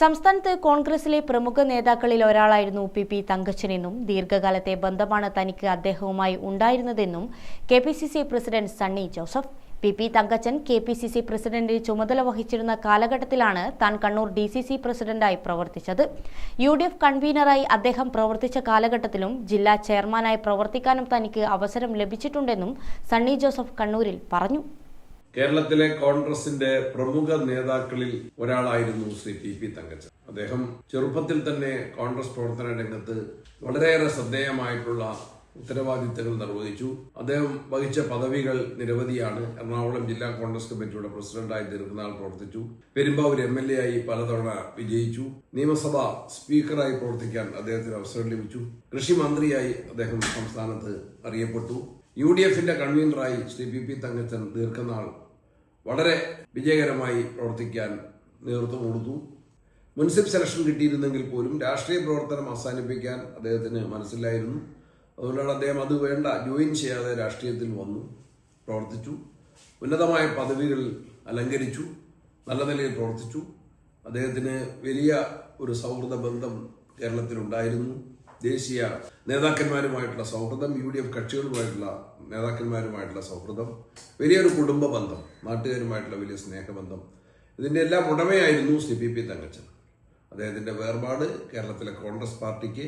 സംസ്ഥാനത്ത് കോൺഗ്രസിലെ പ്രമുഖ നേതാക്കളിൽ ഒരാളായിരുന്നു പി പി തങ്കച്ചനെന്നും ദീർഘകാലത്തെ ബന്ധമാണ് തനിക്ക് അദ്ദേഹവുമായി ഉണ്ടായിരുന്നതെന്നും K P C C president Sunny Joseph. P P Thankachan K P C C president ചുമതല വഹിച്ചിരുന്ന കാലഘട്ടത്തിലാണ് താൻ കണ്ണൂർ ഡി സി സി പ്രസിഡന്റായി പ്രവർത്തിച്ചത്. യു ഡി എഫ് കൺവീനറായി അദ്ദേഹം പ്രവർത്തിച്ച കാലഘട്ടത്തിലും ജില്ലാ ചെയർമാനായി പ്രവർത്തിക്കാനും തനിക്ക് അവസരം ലഭിച്ചിട്ടുണ്ടെന്നും സണ്ണി ജോസഫ് കണ്ണൂരിൽ പറഞ്ഞു. കേരളത്തിലെ കോൺഗ്രസിന്റെ പ്രമുഖ നേതാക്കളിൽ ഒരാളായിരുന്നു ശ്രീ പി പി തങ്കച്ചൻ. അദ്ദേഹം ചെറുപ്പത്തിൽ തന്നെ കോൺഗ്രസ് പ്രവർത്തന രംഗത്ത് വളരെയേറെ ശ്രദ്ധേയമായിട്ടുള്ള ഉത്തരവാദിത്തങ്ങൾ നിർവഹിച്ചു. അദ്ദേഹം വഹിച്ച പദവികൾ നിരവധിയാണ്. എറണാകുളം ജില്ലാ കോൺഗ്രസ് കമ്മിറ്റിയുടെ പ്രസിഡന്റായി ദീർഘനാൾ പ്രവർത്തിച്ചു. പെരുമ്പാവൂർ എം എൽ എ ആയി പലതവണ വിജയിച്ചു. നിയമസഭ സ്പീക്കറായി പ്രവർത്തിക്കാൻ അദ്ദേഹത്തിന് അവസരം ലഭിച്ചു. കൃഷി മന്ത്രിയായി അദ്ദേഹം സംസ്ഥാനത്ത് അറിയപ്പെട്ടു. യു ഡി എഫിന്റെ കൺവീനറായി ശ്രീ പി പി തങ്കച്ചൻ ദീർഘനാൾ വളരെ വിജയകരമായി പ്രവർത്തിക്കാൻ നേതൃത്വം കൊടുത്തു. മുനിസിപ്പൽ സെലക്ഷൻ കിട്ടിയിരുന്നെങ്കിൽ പോലും രാഷ്ട്രീയ പ്രവർത്തനം അവസാനിപ്പിക്കാൻ അദ്ദേഹത്തിന് മനസ്സിലായിരുന്നു. അതുകൊണ്ടാണ് അദ്ദേഹം അത് വേണ്ട ജോയിൻ ചെയ്യാതെ രാഷ്ട്രീയത്തിൽ വന്നു പ്രവർത്തിച്ചു. ഉന്നതമായ പദവികൾ അലങ്കരിച്ചു നല്ല നിലയിൽ പ്രവർത്തിച്ചു. അദ്ദേഹത്തിന് വലിയ ഒരു സൗഹൃദ ബന്ധം കേരളത്തിലുണ്ടായിരുന്നു. ദേശീയ നേതാക്കന്മാരുമായിട്ടുള്ള സൗഹൃദം യു ഡി എഫ് കക്ഷികളുമായിട്ടുള്ള നേതാക്കന്മാരുമായിട്ടുള്ള സൗഹൃദം വലിയൊരു കുടുംബ ബന്ധം നാട്ടുകാരുമായിട്ടുള്ള വലിയ സ്നേഹബന്ധം. ഇതിന്റെ എല്ലാം ഉടമയായിരുന്നു സി പി പി തങ്കച്ചൻ. അദ്ദേഹത്തിന്റെ വേർപാട് കേരളത്തിലെ കോൺഗ്രസ് പാർട്ടിക്ക്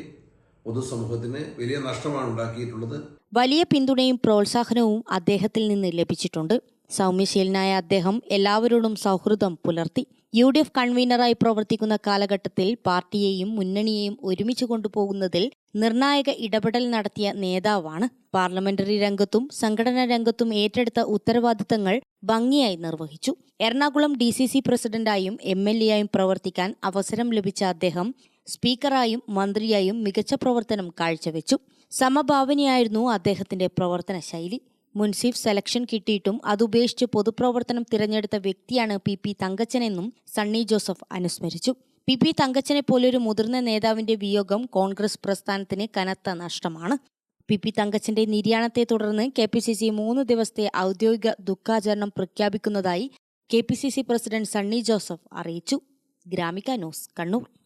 പൊതുസമൂഹത്തിന് വലിയ നഷ്ടമാണ് ഉണ്ടാക്കിയിട്ടുള്ളത്. വലിയ പിന്തുണയും പ്രോത്സാഹനവും അദ്ദേഹത്തിൽ നിന്ന് ലഭിച്ചിട്ടുണ്ട്. സൗമ്യശീലനായ അദ്ദേഹം എല്ലാവരോടും സൗഹൃദം പുലർത്തി. യു ഡി എഫ് കൺവീനറായി പ്രവർത്തിക്കുന്ന കാലഘട്ടത്തിൽ പാർട്ടിയെയും മുന്നണിയെയും ഒരുമിച്ച് കൊണ്ടുപോകുന്നതിൽ നിർണായക ഇടപെടൽ നടത്തിയ നേതാവാണ്. പാർലമെന്ററി രംഗത്തും സംഘടനാ രംഗത്തും ഏറ്റെടുത്ത ഉത്തരവാദിത്തങ്ങൾ ഭംഗിയായി നിർവഹിച്ചു. എറണാകുളം ഡി സി സി പ്രസിഡന്റായും എം എൽ എയായും പ്രവർത്തിക്കാൻ അവസരം ലഭിച്ച അദ്ദേഹം സ്പീക്കറായും മന്ത്രിയായും മികച്ച പ്രവർത്തനം കാഴ്ചവെച്ചു. സമഭാവനയായിരുന്നു അദ്ദേഹത്തിന്റെ പ്രവർത്തന ശൈലി മുൻസിഫ് സെലക്ഷൻ കിട്ടിയിട്ടും അതുപേക്ഷിച്ച് പൊതുപ്രവർത്തനം തിരഞ്ഞെടുത്ത വ്യക്തിയാണ് പി പി തങ്കച്ചനെന്നും സണ്ണി ജോസഫ് അനുസ്മരിച്ചു. പി പി തങ്കച്ചനെ പോലൊരു മുതിർന്ന നേതാവിന്റെ വിയോഗം കോൺഗ്രസ് പ്രസ്ഥാനത്തിന് കനത്ത നഷ്ടമാണ്. പി പി തങ്കച്ചന്റെ നിര്യാണത്തെ തുടർന്ന് കെ പി സി സി മൂന്ന് ദിവസത്തെ ഔദ്യോഗിക ദുഃഖാചരണം പ്രഖ്യാപിക്കുന്നതായി K P C C president Sunny Joseph അറിയിച്ചു. ഗ്രാമിക ന്യൂസ് കണ്ണൂർ.